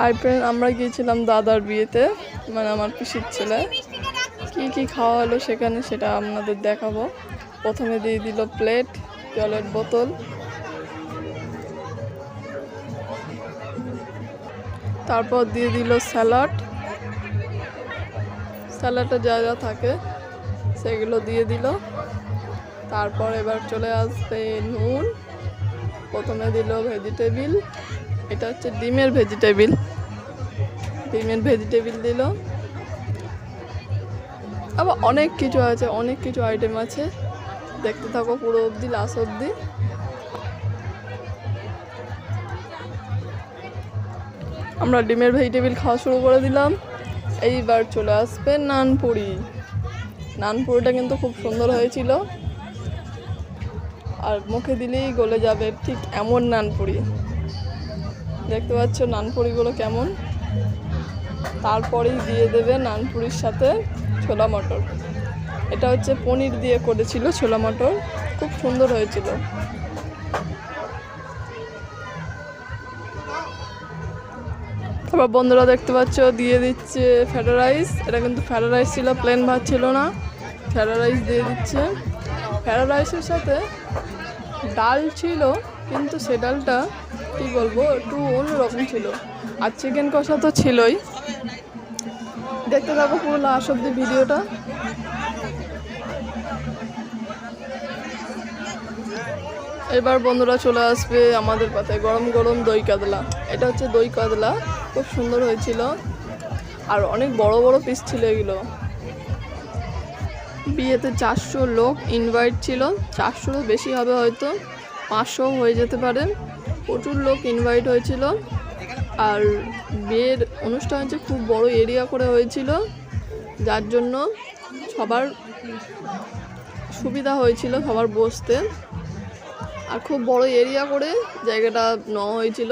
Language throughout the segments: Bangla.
হাই ফ্রেন্ড আমরা গিয়েছিলাম দাদার বিয়েতে মানে আমার পিসির ছেলে। কি কি খাওয়া হলো সেখানে সেটা আপনাদের দেখাবো। প্রথমে দিয়ে দিল প্লেট জলের বোতল। তারপর দিয়ে দিল স্যালাড স্যালাডে যা যা থাকে, সেগুলো দিয়ে দিল। তারপর এবার চলে আসবে নুন। প্রথমে দিল ভেজিটেবিল এটা হচ্ছে ডিমের ভেজিটেবিল। ডিমের ভেজিটেবিল দিল। আবার অনেক কিছু আছে, অনেক কিছু আইটেম আছে। দেখতে থাকো পুরো অবধি লাস্ট অবধি। আমরা ডিমের ভেজিটেবিল খাওয়া শুরু করে দিলাম। এইবার চলে আসবে নানপুরি। নানপুরিটা কিন্তু খুব সুন্দর হয়েছিল। আর মুখে দিলেই গলে যাবে ঠিক এমন নানপুরি। দেখতে পাচ্ছ নানপুরিগুলো কেমন। তারপরেই দিয়ে দেবে নানপুরির সাথে ছোলা মটর। এটা হচ্ছে পনির দিয়ে করেছিল ছোলা মটর। খুব সুন্দর হয়েছিল। তারপর বন্ধুরা দেখতে পাচ্ছ, দিয়ে দিচ্ছে ফ্রাইড রাইস। এটা কিন্তু ফ্রাইড রাইস ছিল প্লেন ভাত ছিল না। ফ্রাইড রাইস দিয়ে দিচ্ছে। ফ্রাইড রাইসের সাথে ডাল ছিল কিন্তু সে ডালটা, কী বলব, একটু অন্যরকম ছিল। আর চিকেন কষা তো ছিলই। দেখতে থাকো পুরো লাস্ট অব্দি ভিডিওটা। এবার বন্ধুরা চলে আসবে আমাদের পাতায় গরম গরম দই কাতলা। এটা হচ্ছে দই কাতলা, খুব সুন্দর হয়েছিল। আর অনেক বড় বড় পিস ছিল এগুলো। বিয়েতে চারশো লোক ইনভাইট ছিল, চারশোরও বেশি হবে হয়তো। পাঁচশো হয়ে যেতে পারে। প্রচুর লোক ইনভাইট হয়েছিল। আর বিয়ের অনুষ্ঠান হচ্ছে খুব বড় এরিয়া করে হয়েছিল। যার জন্য সবার সুবিধা হয়েছিল সবার বসতে। আর খুব বড় এরিয়া করে জায়গাটা নেওয়া হয়েছিল।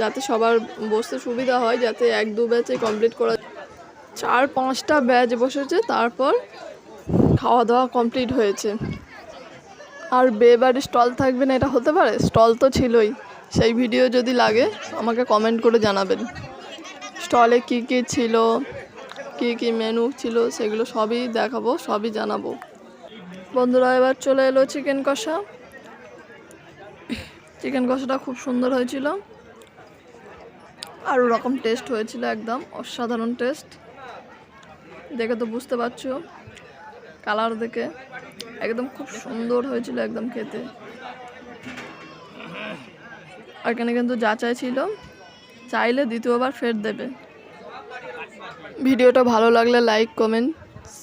যাতে সবার বসতে সুবিধা হয়, যাতে এক দু ব্যাচে কমপ্লিট করা চার পাঁচটা ব্যাচ বসেছে, তারপর খাওয়া দাওয়া কমপ্লিট হয়েছে। আর বিয়ে বাড়ির স্টল থাকবে না, এটা হতে পারে? স্টল তো ছিলই। সেই ভিডিও যদি লাগে, আমাকে কমেন্ট করে জানাবেন। স্টলে কি কি ছিল, কি কি মেনু ছিল, সেগুলো সবই দেখাবো, সবই জানাব। বন্ধুরা, এবার চলে এলো চিকেন কষা। চিকেন কষাটা খুব সুন্দর হয়েছিল। আর ওরকম টেস্ট হয়েছিল, একদম অসাধারণ টেস্ট দেখে তো বুঝতে পারছ কালার দেখে। একদম খুব সুন্দর হয়েছিল একদম খেতে। এখানে কিন্তু যাচাই ছিল চাইলে দ্বিতীয়বার ফের দেবে। ভিডিওটা ভালো লাগলে লাইক, কমেন্ট,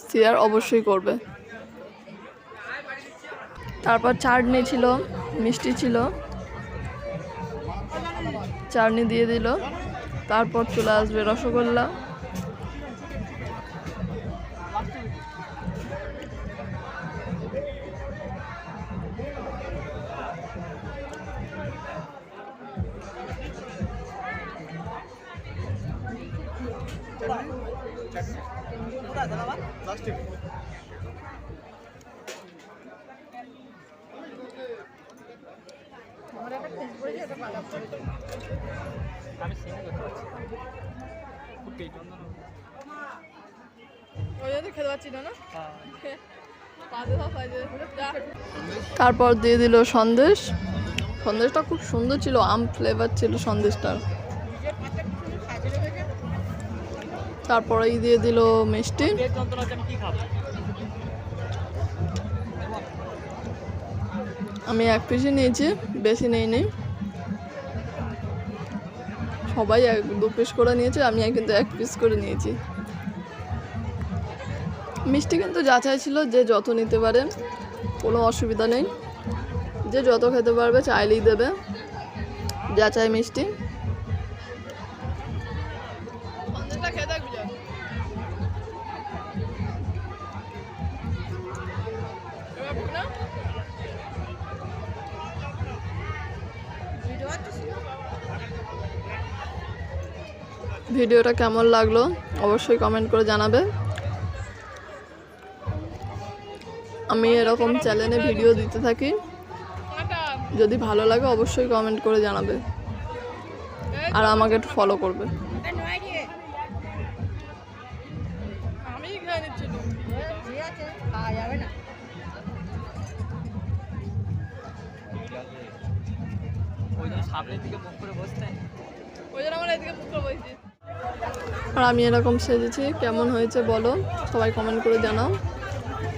শেয়ার অবশ্যই করবে। তারপর চাটনি ছিল, মিষ্টি ছিল। চাটনি দিয়ে দিল। তারপর চলে আসবে রসগোল্লা। খেতে পাচ্ছি না তারপর দিয়ে দিল সন্দেশ। সন্দেশটা খুব সুন্দর ছিল আম ফ্লেভার ছিল সন্দেশটার। তারপরেই দিয়ে দিল মিষ্টি। আমি এক পিসই নিয়েছি, বেশি নেই নি সবাই এক, দু পিস করে নিয়েছে, আমি কিন্তু এক পিস করে নিয়েছি। মিষ্টি কিন্তু যাচাই ছিল যে যত নিতে পারে, কোনো অসুবিধা নেই। যে যত খেতে পারবে চাইলেই দেবে, যাচাই মিষ্টি। ভিডিওটা কেমন লাগল অবশ্যই কমেন্ট করে জানাবে। আমি এরকম চ্যানেলে ভিডিও দিতে থাকি। যদি ভালো লাগে অবশ্যই কমেন্ট করে জানাবে। আর আমাকে একটু ফলো করবে। সামনের দিকে মুখ করে বসতেন ওই জন্য আমার এদিকে মুখ করে বসছি। আর আমি এরকম সেজেছি। কেমন হয়েছে বলো? সবাই কমেন্ট করে জানাও।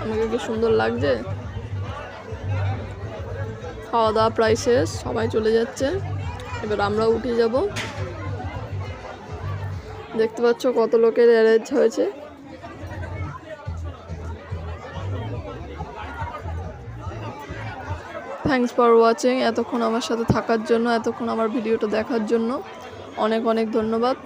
আমাকে কি সুন্দর লাগছে? খাওয়া দাওয়া প্রায় শেষ, সবাই চলে যাচ্ছে। এবার আমরাও উঠে যাব। দেখতে পাচ্ছ কত লোকের অ্যারেঞ্জ হয়েছে। থ্যাংকস ফর ওয়াচিং এতক্ষণ আমার সাথে থাকার জন্য, এতক্ষণ আমার ভিডিওটা দেখার জন্য। অনেক অনেক ধন্যবাদ।